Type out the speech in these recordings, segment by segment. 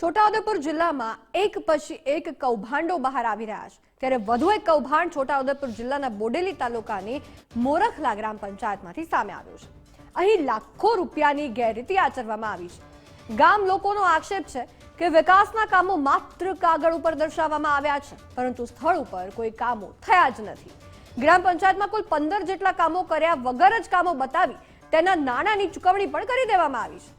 છોટાઉદેપુર જિલ્લામાં એક પછી એક કૌભાંડો બહાર આવી રહ્યા છે. ત્યારે વધુ એક કૌભાંડ છોટાઉદેપુર જિલ્લાના બોડેલી તાલુકાની મોરખલા ગ્રામ પંચાયતમાંથી સામે આવ્યું છે. અહીં લાખો રૂપિયાની ગેરરીતિ આચરવામાં આવી છે. ગામ લોકોનો આક્ષેપ છે કે વિકાસના કામો માત્ર કાગળ ઉપર દર્શાવવામાં આવ્યા છે, પરંતુ સ્થળ ઉપર કોઈ કામો થયા જ નથી. ગ્રામ પંચાયતમાં કુલ પંદર જેટલા કામો કર્યા વગર જ કામો બતાવી તેના નાણાંની ચૂકવણી પણ કરી દેવામાં આવી છે.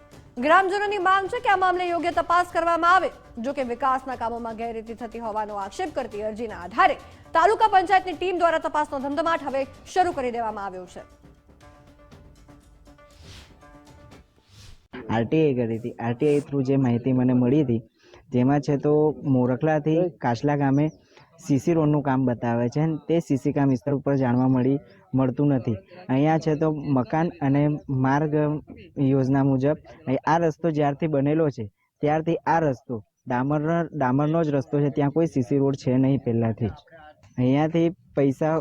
ગ્રામજનોની માંગ છે કે આ મામલે યોગ્ય તપાસ કરવામાં આવે. જો કે વિકાસના કામોમાં ગેરરીતિ થતી હોવાનો આક્ષેપ કરતી અરજીના આધારે તાલુકા પંચાયતની ટીમ દ્વારા તપાસનો ધમધમાટ હવે શરૂ કરી દેવામાં આવ્યો છે. આરટીઆઈ કરી હતી. આરટીઆઈ થ્રુ જે માહિતી મને મળી હતી જેમાં છે તો મોરખલાથી કાચલા ગામે સીસી રોડનું કામ બતાવે છે તે સીસી કામ વિસ્તાર ઉપર જાણવા મળી, મળતું નથી. અહીંયા છે તો મકાન અને માર્ગ યોજના મુજબ આ રસ્તો જ્યારથી બનેલો છે, ત્યારથી આ રસ્તો ડામરનો ડામરનો જ રસ્તો છે, ત્યાં કોઈ સીસી રોડ છે નહીં પહેલાંથી જ. અહીંયાથી પૈસા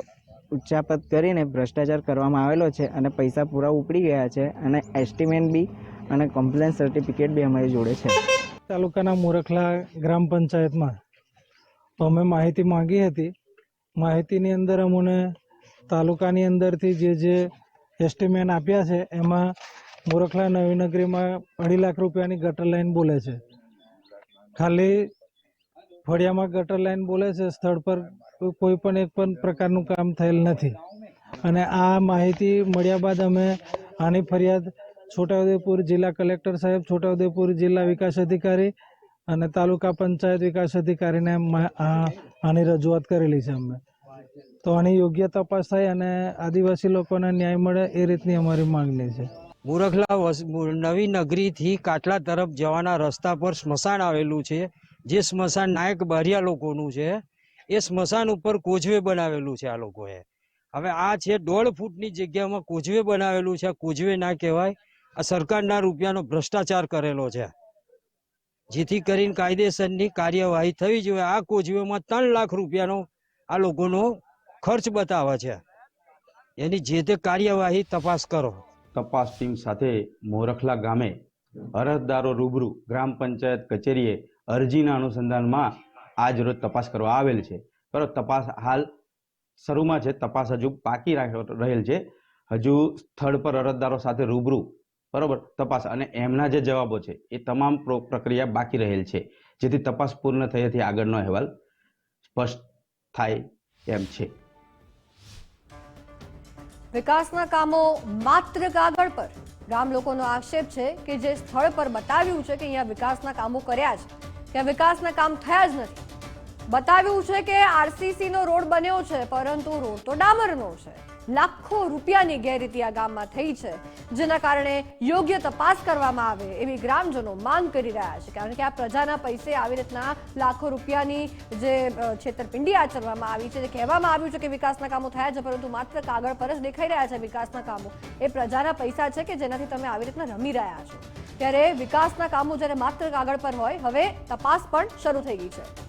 ઉચ્ચાપત કરીને ભ્રષ્ટાચાર કરવામાં આવેલો છે અને પૈસા પૂરા ઉપડી ગયા છે અને એસ્ટિમેટ બી અને કમ્પ્લેન સર્ટિફિકેટ બી અમારી જોડે છે. તાલુકાના મોરખલા ગ્રામ પંચાયતમાં તો અમે માહિતી માંગી હતી. માહિતીની અંદર અમને તાલુકાની અંદરથી જે જે એસ્ટિમેન આપ્યા છે, એમાં મોરખલા નવીનગરીમાં અઢી લાખ રૂપિયાની ગટર લાઈન બોલે છે. ખાલી ફળિયામાં ગટર લાઈન બોલે છે, સ્થળ પર કોઈ પણ એક પણ પ્રકારનું કામ થયેલ નથી. અને આ માહિતી મળ્યા બાદ અમે આની ફરિયાદ છોટાઉદેપુર જિલ્લા કલેક્ટર સાહેબ, છોટાઉદેપુર જિલ્લા વિકાસ અધિકારી અને તાલુકા પંચાયત વિકાસ અધિકારીને આની રજૂઆત કરેલી છે અમે. તો આની યોગ્ય તપાસ થાય અને આદિવાસી લોકોને ન્યાય મળે એ રીતની અમારી માંગણી છે. મુરખલા નવી નગરીથી કાટલા તરફ જવાના રસ્તા પર સ્મશાન આવેલું છે. જે સ્મશાન નાયક બારિયા લોકોનું છે. એ સ્મશાન ઉપર કોજવે બનાવેલું છે આ લોકોએ. હવે આ છે દોઢ ફૂટની જગ્યામાં કોજવે બનાવેલું છે. કોજવે ના કહેવાય. આ સરકારના રૂપિયાનો ભ્રષ્ટાચાર કરેલો છે. જેથી કરીને કાયદેસરની કાર્યવાહી થવી જોઈએ. આ કોચવેમાં ત્રણ લાખ રૂપિયાનો આ લોકોનો ખર્ચ બતાવે છે. એની જે તે કાર્યવાહી તપાસ કરો. તપાસ ટીમ સાથે મોરખલા ગામે અરજદારો રૂબરૂ ગ્રામ પંચાયત કચેરીએ અરજીના અનુસંધાનમાં આજ રોજ તપાસ કરવા આવેલ છે. બરાબર તપાસ હાલ શરૂમાં છે. તપાસ હજુ બાકી રહેલ છે. હજુ સ્થળ પર અરજદારો સાથે રૂબરૂ બરાબર? તપાસ. અને એમના જે જવાબો છે, એ તમામ પ્રક્રિયા બાકી રહેલ છે. જેથી તપાસ પૂર્ણ થયેથી આગળનો અહેવાલ સ્પષ્ટ થાય એમ છે. વિકાસના કામો માત્ર કાગળ પર. ગામ લોકોનો આક્ષેપ છે કે જે સ્થળ પર બતાવ્યું છે કે અહીંયા વિકાસના કામો કર્યા છે. ત્યાં વિકાસના કામ થયા જ નથી. બતાવ્યું છે કે આરસીસી નો રોડ બન્યો છે, પરંતુ રોડ તો ડામરનો છે. લાખો રૂપિયાની ગેરરીતિ આ ગામમાં થઈ છે, જેના કારણે યોગ્ય તપાસ કરવામાં આવે એવી ગ્રામજનો માંગ કરી રહ્યા છે. કારણ કે આ પ્રજાના પૈસે આવી રીતના લાખો રૂપિયાની જે છેતરપિંડી આચરવામાં આવી છે, જે કહેવામાં આવ્યું છે કે વિકાસના કામો થયા છે, પરંતુ માત્ર કાગળ પર જ દેખાઈ રહ્યા છે વિકાસના કામો. એ પ્રજાના પૈસા છે કે જેનાથી તમે આવી રીતના રમી રહ્યા છો? ત્યારે વિકાસના કામો જ્યારે માત્ર કાગળ પર હોય, હવે તપાસ પણ શરૂ થઈ ગઈ છે.